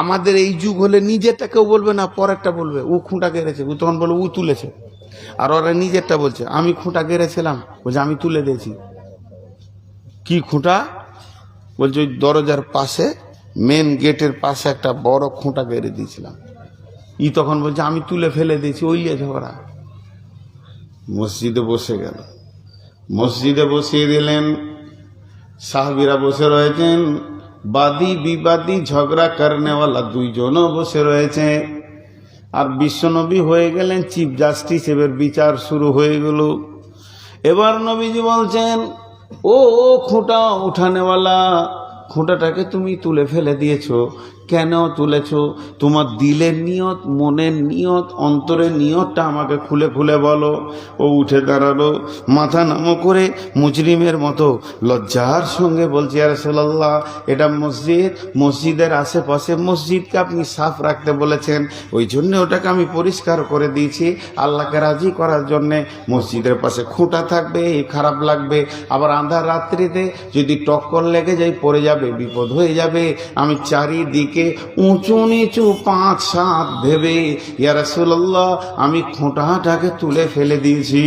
আমাদের এই যুগ হলে নিজেরটা কেউ বলবে না, পরেরটা বলবে। ও খুঁটা গেড়েছে ও তখন বলবে, ও তুলেছে। আর ওরা নিজেরটা বলছে, আমি খুঁটা গেড়েছিলাম বলছে, আমি তুলে দিয়েছি। কি খুঁটা? বলছে, ওই দরজার পাশে মেন গেটের পাশে একটা বড় খুঁটা গেড়ে দিয়েছিলাম। ই তখন বলছে, আমি তুলে ফেলে দিয়েছি। ওই ঝগড়া মসজিদে বসে গেল। মসজিদে বসিয়ে দিলেন, সাহাবিরা বসে রয়েছেন। বাদী বিবাদী ঝগড়া করনেওয়ালা দুইজনও বসে রয়েছে। আর বিশ্বনবী হয়ে গেলেন চিফ জাস্টিস এবার বিচার শুরু হয়ে গেল। এবার নবীজি বলছেন, ও ও খুঁটা উঠানেওয়ালা, খুঁটাটাকে তুমি তুলে ফেলে দিয়েছ। কেন তুলেছো? তোমার দিলের নিয়ত, মনের নিয়ত, অন্তরের নিয়তটা আমাকে খুলে খুলে বলো। ও উঠে দাঁড়াল, মাথা নামো করে মুজরিমের মতো লজ্জার সঙ্গে বলছি আর সাল্লাহ এটা মসজিদ, মসজিদের আশেপাশে মসজিদকে আপনি সাফ রাখতে বলেছেন। ওই জন্য ওটাকে আমি পরিষ্কার করে দিয়েছি। আল্লাহকে রাজি করার জন্যে মসজিদের পাশে খুঁটা থাকবে খারাপ লাগবে। আবার আন্ধার রাত্রিতে যদি টক্কর লেগে যায়, পড়ে যাবে, বিপদ হয়ে যাবে। আমি চারিদিকে উঁচু নিচু পাঁচ সাত ভেবে, ইয়া রাসূলুল্লাহ, আমি খোঁটাটাকে তুলে ফেলে দিয়েছি।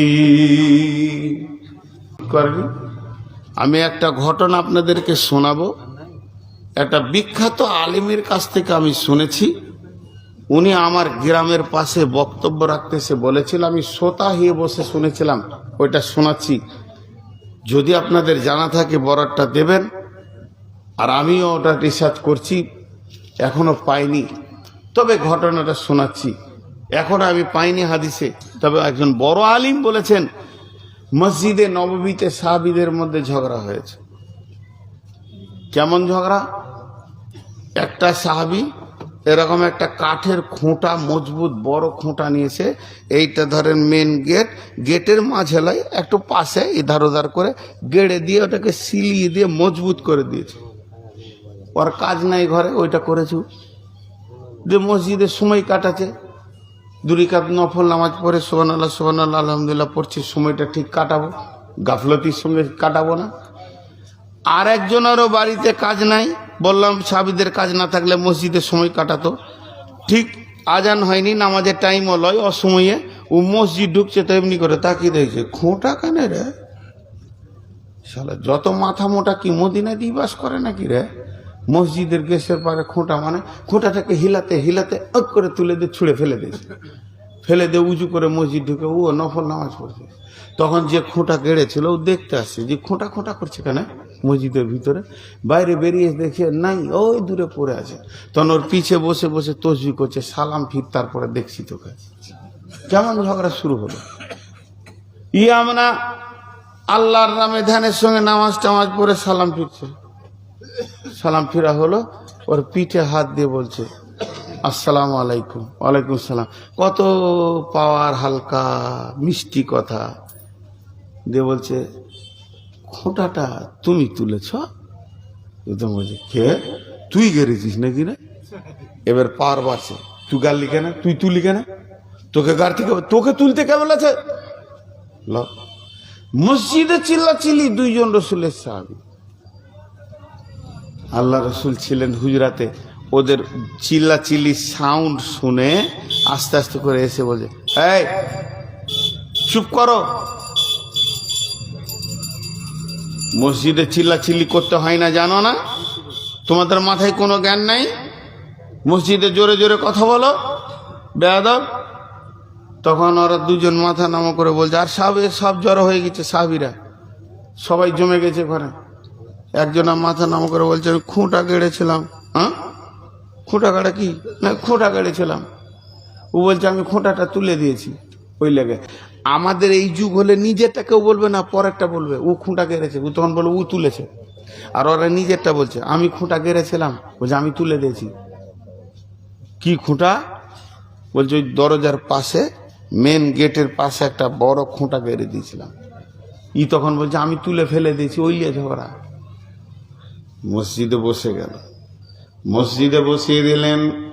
করবি আমি একটা ঘটনা আপনাদেরকে শোনাবো। একটা বিখ্যাত আলিমের কাছ থেকে আমি শুনেছি। উনি আমার গ্রামের পাশে বক্তব্য রাখতে সে বলেছিল, আমি শ্রোতা হয়ে বসে শুনেছিলাম, ওইটা শোনাচ্ছি। যদি আপনাদের জানা থাকে বরারটা দেবেন। আর আমিও ওটা রিসার্চ করছি। এখনও পাইনি। তবে ঘটনাটা শোনাচ্ছি। এখন আমি পাইনি হাদিসে। তবে একজন বড় আলিম বলেছেন, মসজিদে নববীতে সাহাবিদের মধ্যে ঝগড়া হয়েছে। কেমন ঝগড়া? একটা সাহাবি এরকম একটা কাঠের খোঁটা, মজবুত বড় খোঁটা নিয়েছে। এইটা ধরেন মেন গেট গেটের মাঝেলায় একটু পাশে ইধার ওধার করে গেড়ে দিয়ে ওটাকে সিলিয়ে দিয়ে মজবুত করে দিয়েছে। ওর কাজ নাই ঘরে, ওইটা করেছু। যে মসজিদে সময় কাটাচ্ছে দুরিকাত নফল নামাজ পড়ে সোহান আল্লাহ সোহান আল্লাহ আলহামদুলিল্লাহ পড়ছি, সময়টা ঠিক কাটাবো, গাফলতির সঙ্গে কাটাবো না। আর একজনেরও বাড়িতে কাজ নাই, বললাম সাবিদের কাজ না থাকলে মসজিদে সময় কাটাতো। ঠিক আজান হয়নি, নামাজের টাইমও লয়, অসময়ে ও মসজিদ ঢুকছে তো এমনি করে তাকিয়ে দেখছে, খোঁটা কানে রে। শালা, যত মাথা মোটা কি মদিনায় দিয়ে বাস করে নাকি রে? মসজিদের গ্যাসের পারে খোঁটা মানে খোঁটাটাকে হিলাতে হিলাতে অক করে তুলে দিয়ে ছুঁড়ে ফেলে দিয়েছে। ফেলে দিয়ে উঁচু করে মসজিদ ঢুকে ও নফল নামাজ পড়ছে। তখন যে খোঁটা গেড়েছিল, ও দেখতে আসছে যে খোঁটা খোঁটা করছে কেন? মসজিদের ভিতরে। বাইরে বেরিয়ে দেখে, নাই ওই দূরে পড়ে আছে। তখন ওর পিছে বসে বসে তসবি করছে, সালাম ফির তারপরে দেখছি তোকে। কেমন ঝগড়া শুরু হলো? ই আমরা আল্লাহর নামে ধ্যানের সঙ্গে নামাজ টামাজ পড়ে সালাম ফিরছে। সালাম ফিরা হলো, ওর পিঠে হাত দিয়ে বলছে, আসসালাম আলাইকুম। ওয়ালাইকুম সালাম। কত পাওয়ার হালকা, মিষ্টি কথা। দিয়ে বলছে, খোঁটাটা তুমি তুলেছ? তো বলছে, কে? তুই গেড়েছিস নাকি রে? এবার পাওয়ার বাড়ছে। তুই গাড়লি কেন? তুই তুলি কেন? তোকে গাড় থেকে, তোকে তুলতে কে বলেছে ল। মসজিদে চিল্লা চিল্লি দুইজন রসুলের সাহাবি। আল্লাহ রসুল ছিলেন হুজরাতে। ওদের চিল্লা চিল্লি সাউন্ড শুনে আস্তে আস্তে করে এসে বলছে এই, চুপ করো। মসজিদে চিল্লা চিল্লি করতে হয় না, জানো না? তোমাদের মাথায় কোনো জ্ঞান নাই? মসজিদে জোরে জোরে কথা বলো। বেয়াদব। তখন ওরা দুজন মাথা নামা করে বলছে, আর সব সব জড়ো হয়ে গেছে সাহাবিরা। সবাই জমে গেছে ঘরে। একজন মাথা নাম করে বলছে, আমি খুঁটা গেড়েছিলাম হ্যাঁ? খুঁটা গাড়া কি? না, খুঁটা গেড়েছিলাম ও বলছে, আমি খুঁটাটা তুলে দিয়েছি ওই লেগে। আমাদের এই যুগ হলে নিজেরটা কেউ বলবে না, পরেরটা বলবে। ও খুঁটা গেড়েছে ও তখন বলবে, ও তুলেছে। আর ওরা নিজেরটা বলছে, আমি খুঁটা গেড়েছিলাম বলছে, আমি তুলে দিয়েছি। কি খুঁটা? বলছে, ওই দরজার পাশে মেন গেটের পাশে একটা বড় খুঁটা গেড়ে দিয়েছিলাম। ই তখন বলছে, আমি তুলে ফেলে দিয়েছি। ওই লিয়ে ঝগড়া। মসজিদে বসে গেল। মসজিদে বসিয়ে দিলেন।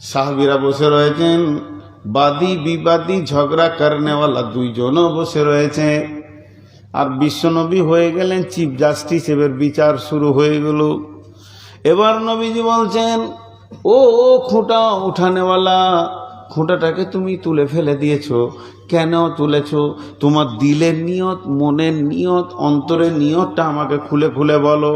সাহাবিরা বসে রয়েছেন। বাদী বিবাদী ঝগড়া করনেওয়ালা দুইজনও বসে রয়েছে। আর বিশ্বনবী হয়ে গেলেন চিফ জাস্টিস এবার বিচার শুরু হয়ে গেল। এবার নবীজি বলছেন, ও ও, খোঁটা উঠানেওয়ালা, খুঁটাটাকে তুমি তুলে ফেলে দিয়েছ। কেন তুলেছ? তোমার দিলের নিয়ত, মনের নিয়ত, অন্তরের নিয়তটা আমাকে খুলে খুলে বলো।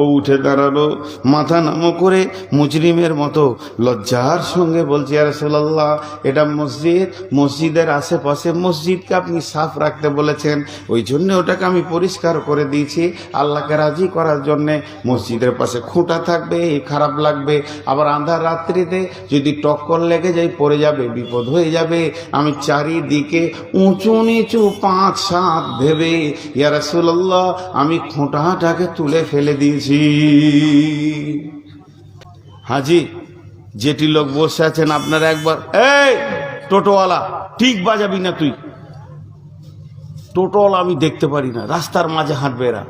ও উঠে দাঁড়াল, মাথা নামো করে মুজরিমের মতো লজ্জার সঙ্গে বলছি আর সাল্লাহ এটা মসজিদ, মসজিদের আশেপাশে মসজিদকে আপনি সাফ রাখতে বলেছেন। ওই জন্য ওটাকে আমি পরিষ্কার করে দিয়েছি। আল্লাহকে রাজি করার জন্যে মসজিদের পাশে খুঁটা থাকবে খারাপ লাগবে। আবার আন্ধার রাত্রিতে যদি টক্কর লেগে যায়, পড়ে যাবে, বিপদ হয়ে যাবে। আমি চারিদিকে উঁচু নিচু পাঁচ সাত ভেবে, ইয়া রাসূলুল্লাহ, আমি খোঁটাটাকে তুলে ফেলে দিয়েছি। হাজি, যেটি লোক বসে আছেন আপনারা একবার, এই, টোটোওয়ালা, ঠিক বাজাবি না তুই? টোটোওয়ালা আমি দেখতে পারি না, রাস্তার মাঝে হাঁটবে এরা।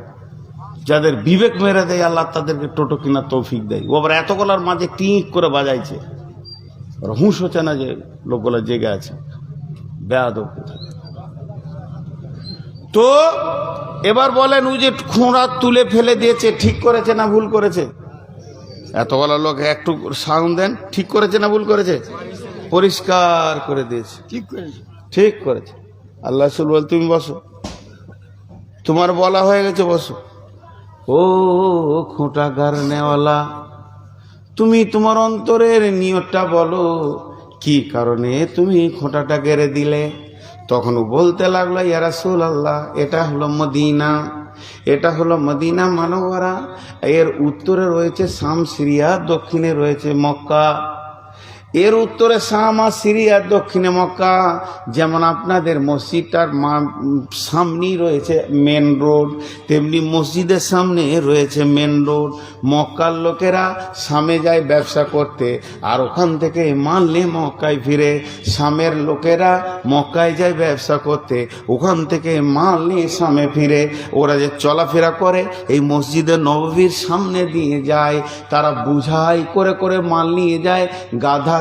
যাদের বিবেক মেরে দেয় আল্লাহ, তাদেরকে টোটো কিনা তৌফিক দেয়। ও আবার এতগুলার মাঝে টিক করে বাজাইছে। হুঁশ হচ্ছে না যে লোকগুলো জেগে আছে। বেয়াদব। তো এবার বলেন ও যে খোঁড়া তুলে ফেলে দিয়েছে ঠিক করেছে না ভুল করেছে? এতগুলো লোক একটু সাউন্ড দেন ঠিক করেছে না ভুল করেছে? পরিষ্কার করে দিয়েছে। ঠিক করেছে। ঠিক করেছে। আল্লাহ রসুল বল তুমি বসো। তোমার বলা হয়ে গেছে বসো। ও খোঁটা গার নেওয়ালা তুমি তোমার অন্তরের নিয়তটা বলো। কি কারণে তুমি খোঁটাটা গেড়ে দিলে? তখন বলতে লাগল ইয়ারাসুল আল্লাহ এটা হলো মদিনা। এটা হলো মদিনা মানবরা এর উত্তরে রয়েছে শাম সিরিয়া দক্ষিণে রয়েছে মক্কা। এর উত্তরে আর সিরিয়ার দক্ষিণে মক্কা। যেমন আপনাদের মসজিদটার সামনেই রয়েছে মেন রোড তেমনি মসজিদের সামনে রয়েছে মেন রোড মক্কার লোকেরা সামে যায় ব্যবসা করতে, আর ওখান থেকে মাল নিয়ে মক্কায় ফিরে। সামের লোকেরা মক্কায় যায় ব্যবসা করতে, ওখান থেকে মাল নিয়ে সামে ফিরে। ওরা যে চলাফেরা করে, এই মসজিদের নববীর সামনে দিয়ে যায়। তারা বুঝাই করে করে মাল নিয়ে যায়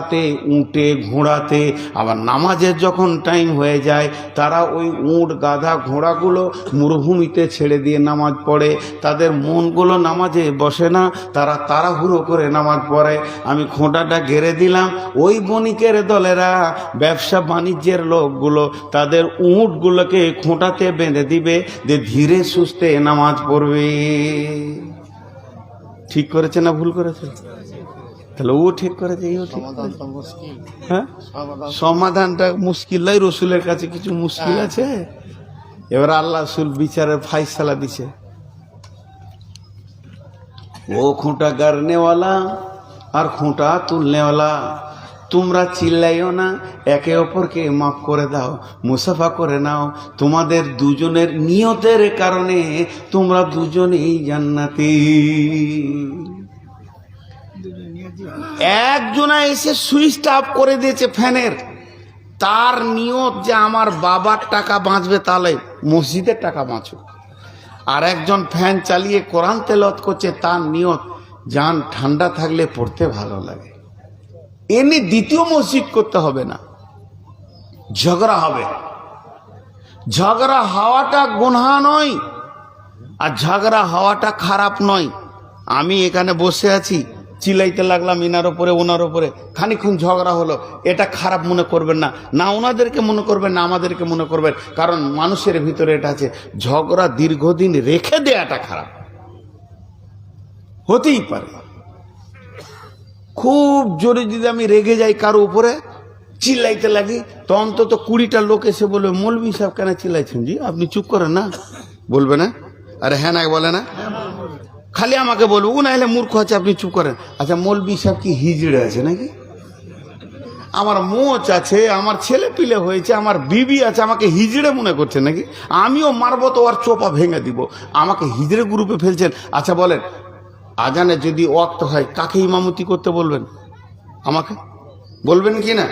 গাধাতে উঁটে, ঘোড়াতে, আবার নামাজের যখন টাইম হয়ে যায়, তারা ওই উঁট, গাধা ঘোড়াগুলো মরুভূমিতে ছেড়ে দিয়ে নামাজ পড়ে। তাদের মনগুলো নামাজে বসে না, তারা তাড়াহুড়ো করে নামাজ পড়ে। আমি খোঁটাটা ঘেরে দিলাম, ওই বণিকের দলেরা, ব্যবসা বাণিজ্যের লোকগুলো তাদের উঁটগুলোকে খোঁটাতে বেঁধে দিবে যে ধীরে সুস্থে নামাজ পড়বে। ঠিক করেছে না ভুল করেছে? তাহলে ও ঠিক তো মুশকিল। হ্যাঁ? সমাধানটা মুশকিল নাই রসুলের কাছে কিছু মুশকিল আছে? এবার আল্লাহ রসুল বিচারের ফাইসালা দিছে। ও খুঁটা গারনেওয়ালা আর খুঁটা তুলনেওয়ালা। তোমরা চিল্লাইও না একে অপরকে মাফ করে দাও মুসাফা করে নাও। তোমাদের দুজনের নিয়তের কারণে তোমরা দুজনেই জান্নাতি। একজনা এসে সুইচটা অফ করে দিয়েছে ফ্যানের। তার নিয়ত যে আমার বাবার টাকা বাঁচবে তাহলে মসজিদের টাকা বাঁচুক। আর একজন ফ্যান চালিয়ে কোরআন তেলত করছে, তার নিয়ত যান ঠান্ডা থাকলে পড়তে ভালো লাগে। এমনি দ্বিতীয় মসজিদ করতে হবে না। ঝগড়া হবে। ঝগড়া হওয়াটা গুনহা নয়, আর ঝগড়া হওয়াটা খারাপ নয়। আমি এখানে বসে আছি চিলাইতে লাগলাম ইনার ওপরে ওনার ওপরে খানিক্ষণ ঝগড়া হলো। এটা খারাপ মনে করবেন না। না ওনাদেরকে মনে করবেন, না আমাদেরকে মনে করবেন। কারণ মানুষের ভিতরে এটা আছে, ঝগড়া দীর্ঘদিন রেখে দেয়াটা খারাপ। হতেই পারে। খুব জোরে যদি আমি রেগে যাই কারও উপরে, চিল্লাইতে লাগি, তো অন্তত কুড়িটা লোক এসে বলবে মৌলবি সাহেব কেন চিল্লাইছেন? জি, আপনি চুপ করেন না। বলবে না? আরে হ্যাঁ না, বলে না? খালি আমাকে বলব, ও না হলে মূর্খ আছে, আপনি চুপ করেন। আচ্ছা মৌলবি সাহেব কি হিজড়ে আছে নাকি? আমার মোচ আছে, আমার ছেলে পিলে হয়েছে, আমার বিবি আছে, আমাকে হিজড়ে মনে করছে নাকি? আমিও মারবো তো ওর চোপা ভেঙে দিব। আমাকে হিজড়ে গ্রুপে ফেলছেন। আচ্ছা বলেন, আজানে যদি ওয়াক্ত হয়, কাকে ইমামতি করতে বলবেন? আমাকে? বলবেন কি না?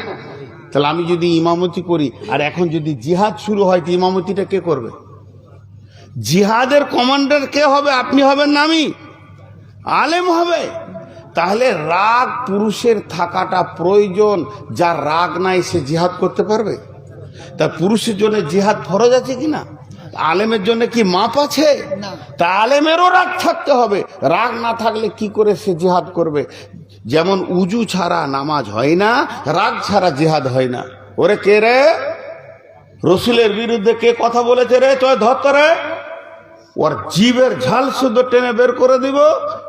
তাহলে আমি যদি ইমামতি করি, আর এখন যদি জিহাদ শুরু হয়, তো ইমামতিটা কে করবে? জিহাদের কমান্ডার কে হবে? আপনি হবেন না আমি। আলেম হবে। তাহলে রাগ পুরুষের থাকাটা প্রয়োজন যার রাগ নাই সে জিহাদ করতে পারবে? তা পুরুষের জন্য জিহাদ ফরজ আছে কি না? আলেমের জন্য কি মাপ আছে? তা আলেমেরও রাগ থাকতে হবে। রাগ না থাকলে কি করে সে জিহাদ করবে? যেমন উজু ছাড়া নামাজ হয় না রাগ ছাড়া জিহাদ হয় না। ওরে কে রে? রসুলের বিরুদ্ধে কে কথা বলেছে রে? চয় ধরতে রে? ওর জীবের ঝাল শুদ্ধ টেনে বের করে দিব।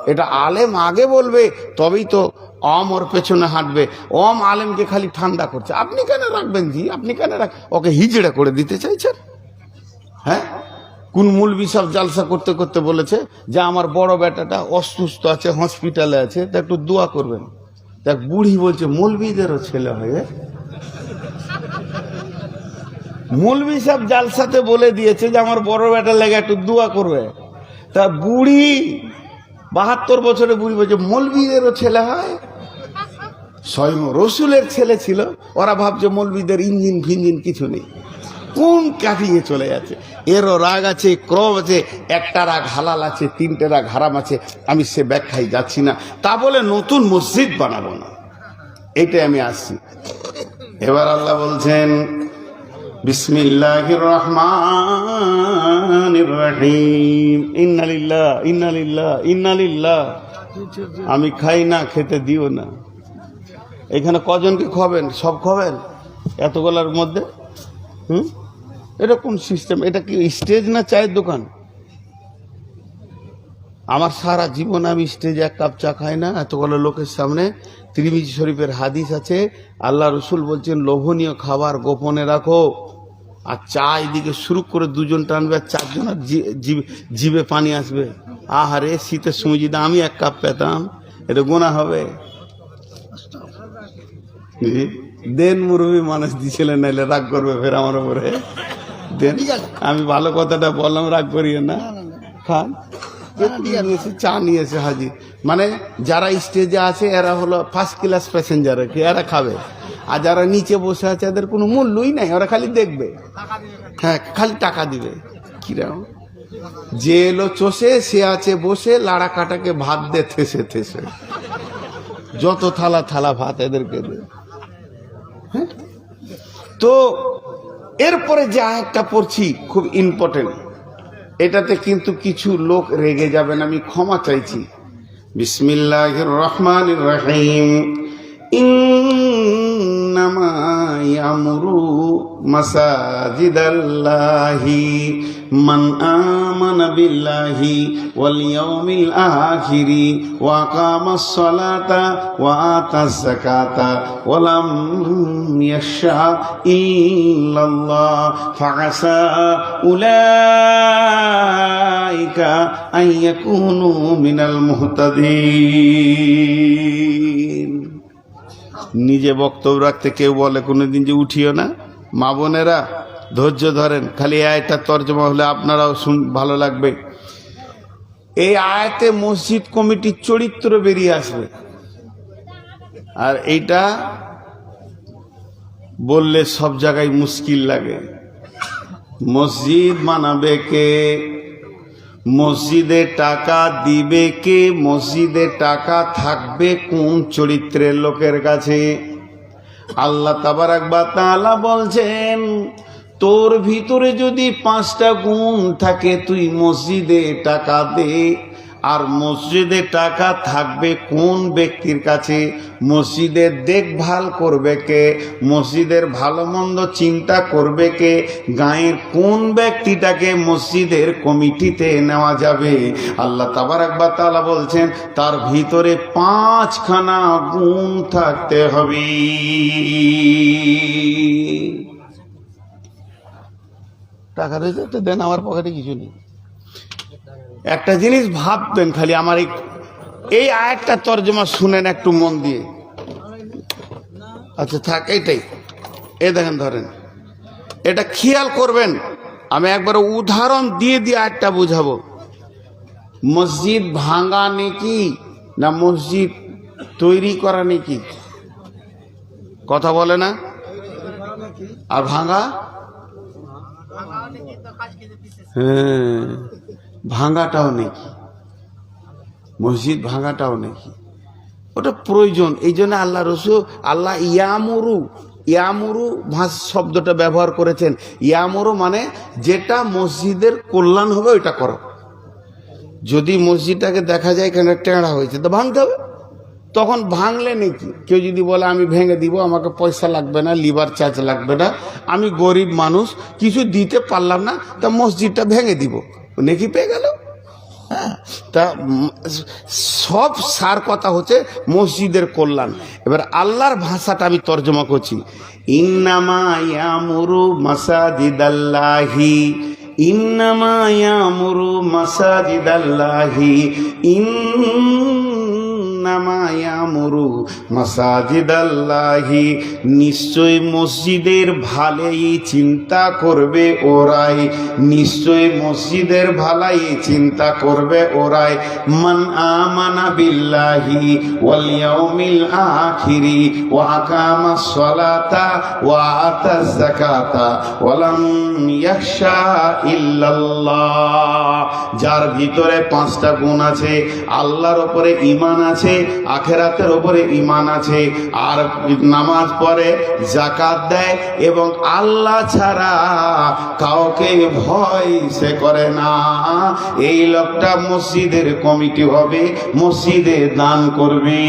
এটা আলেম আগে বলবে, তবেই তো অম ওর পেছনে হাঁটবে। অম আলেমকে খালি ঠান্ডা করছে। আপনি কেন রাখবেন জি? আপনি কেন রাখ? ওকে হিজড়া করে দিতে চাইছেন? হ্যাঁ? কোন মূলবি সব জালসা করতে করতে বলেছে যে আমার বড় বেটাটা অসুস্থ আছে, হসপিটালে আছে, তা একটু দোয়া করবেন। দেখ, বুড়ি বলছে, মৌলবিদেরও ছেলে হয়ে? মৌলবি সাহেব জালসাতে বলে দিয়েছে যে আমার বড় বেটা লেগে একটু দোয়া করবে। তা বুড়ি বাহাত্তর বছরে বুড়ি বলছে মৌলবিদেরও ছেলে হয়? স্বয়ং রসুলের ছেলে ছিল। ওরা ভাবছে মৌলবিদের ইঞ্জিন ফিঞ্জিন কিছু নেই। কোন কাটিয়ে চলে যাচ্ছে? এরও রাগ আছে ক্রম আছে, একটা রাগ হালাল আছে, তিনটে রাগ হারাম আছে, আমি সে ব্যাখ্যায় যাচ্ছি না। তা বলে নতুন মসজিদ বানাবো না। এটাই আমি আসছি। এবার আল্লাহ বলছেন বিসমিল্লাহির রহমানির রহিম ইন্নালিল্লাহ ইন্নালিল্লাহ ইন্নালিল্লাহ। আমি খাই না, খেতে দিও না। এখানে কজনকে খাবেন সব খাবেন এতগুলার মধ্যে? হুম? এটা কোন সিস্টেম এটা কি স্টেজ না চায়ের দোকান? আমার সারা জীবন আমি স্টেজে এক কাপ চা খাই না। এতগুলো লোকের সামনে ত্রিমিজি শরীফের হাদিস আছে। আল্লাহ রসুল বলছেন, লোভনীয় খাবার গোপনে রাখো। আর চা এদিকে শুরু করে দুজন টানবে আর চারজন আর জি- জিভ- জিভে পানি আসবে। আহারে শীতের সময় যদি আমি এক কাপ পেতাম এটা গোনা হবে। দেন মুরবি মানুষ দিছিলেন নাইলে রাগ করবে ফের আমার উপরে। দেন আমি ভালো কথাটা বললাম রাগ করিয়ে না। খান। নিয়েছে চা নিয়েছে হাজি। মানে যারা স্টেজে আছে এরা হলো ফার্স্ট ক্লাস প্যাসেঞ্জার কি এরা খাবে। আর যারা নিচে বসে আছে, এদের কোনো মূল্যই নাই, ওরা খালি দেখবে। হ্যাঁ খালি টাকা দিবে। কীরকম যে এলো চষে, সে আছে বসে লাড়া কাটাকে ভাত দে, থেসে থেসে। যত থালা থালা ভাত এদেরকে দে। হ্যাঁ? তো এরপরে যে আয়াতটা পড়ছি, খুব ইম্পর্টেন্ট এটাতে কিন্তু কিছু লোক রেগে যাবেন, আমি ক্ষমা চাইছি। বিসমিল্লাহির রহমানির রহিম। ইয়ামুরু মাসাজিদাল্লাহি মান আমানা বিল্লাহি ওয়াল ইয়াউমিল আখিরি ওয়া আকামাস সালাতা ওয়া আতাজ যাকাতা ওয়া লাম ইয়াশা ইল্লাল্লাহ ফাআসা উলাইকা আন ইয়াকুনু মিনাল মুহতাদিন নিজে বক্তব্য রাখতে কেউ বলে কোনোদিন যে উঠিও না। মা বোনেরা, ধৈর্য ধরেন, খালি আয়টা তর্জমা হলে আপনারাও শুন, ভালো লাগবে। এই আয়াতে মসজিদ কমিটির চরিত্র বেরিয়ে আসবে। আর এইটা বললে সব জায়গায় মুশকিল লাগে। মসজিদ মানাবে কে? মসজিদে টাকা দিবে কে? মসজিদে টাকা থাকবে কোন চরিত্রের লোকের কাছে? আল্লাহ তাবারাকবা তালা বলছেন, তোর ভিতরে যদি পাঁচটা গুণ থাকে, তুই মসজিদে টাকা দে। আর মসজিদে টাকা থাকবে কোন ব্যক্তির কাছে? মসজিদের দেখভাল করবে কে? মসজিদের ভালো মন্দ চিন্তা করবে কে? গাঁয়ের কোন ব্যক্তিটাকে মসজিদের কমিটিতে নেওয়া যাবে? আল্লাহ তাবারাকবা তাআলা বলছেন, তার ভিতরে পাঁচখানা গুণ থাকতে হবে। টাকা রয়েছে, তো দেন, আমার পকেটে কিছু নেই। একটা জিনিস ভাববেন খালি আমার এই এই আয়াতটা তর্জমা শুনেন একটু মন দিয়ে। আচ্ছা থাক, এইটাই। এ দেখেন, ধরেন। এটা খেয়াল করবেন, আমি একবার উদাহরণ দিয়ে দিয়ে আয়াতটা বুঝাবো। মসজিদ ভাঙা নাকি না মসজিদ তৈরি করা নাকি? কথা বলে না? আর ভাঙা? হ্যাঁ। ভাঙাটাও নাকি? মসজিদ ভাঙাটাও নাকি? ওটা প্রয়োজন এই জন্য আল্লাহ রসু আল্লাহ ইয়ামুরু ইয়ামুরু ভাষ শব্দটা ব্যবহার করেছেন। ইয়ামুরু মানে যেটা মসজিদের কল্যাণ হবে, ওইটা করো। যদি মসজিদটাকে দেখা যায় কেন টেঁড়া হয়েছে, তো ভাঙতে হবে। তখন ভাঙলে নাকি? কেউ যদি বলে, আমি ভেঙে দিব, আমাকে পয়সা লাগবে না, লিভার চার্জ লাগবে না, আমি গরিব মানুষ, কিছু দিতে পারলাম না, তা মসজিদটা ভেঙে দিব। নাকি পেয়ে গেল? হ্যাঁ, তা সব সার কথা হচ্ছে মসজিদের কল্যাণ। এবার আল্লাহর ভাষাটা আমি তর্জমা করছি। ইন্নামায়ামুরু মাসাদিদাল্লাহি মাসাজিদাল্লাহি মাসাদিদাল্লাহি মাসাজিদাল্লাহি ইন্নামা ইয়ামুরু মাসাজিদাল্লাহি। নিশ্চয় মসজিদের ভালাই চিন্তা করবে ওরাই। নিশ্চয় মসজিদের ভালাই চিন্তা করবে ওরাই। মান আমানা বিল্লাহি ওয়াল ইয়াউমিল আখিরি ওয়া আকামাস সালাতা ওয়া আতাজ যাকাতা ওয়া লাম ইয়াখশা ইল্লাল্লাহ। যার ভিতরে পাঁচটা গুণ আছে, আল্লাহর উপরে ঈমান আছে আখেরাতের ওপরে ইমান আছে। আর নামাজ পড়ে জাকাত দেয় এবং আল্লাহ ছাড়া কাউকে ভয় সে করে না। এই লোকটা মসজিদের কমিটি হবে, মসজিদে দান করবে।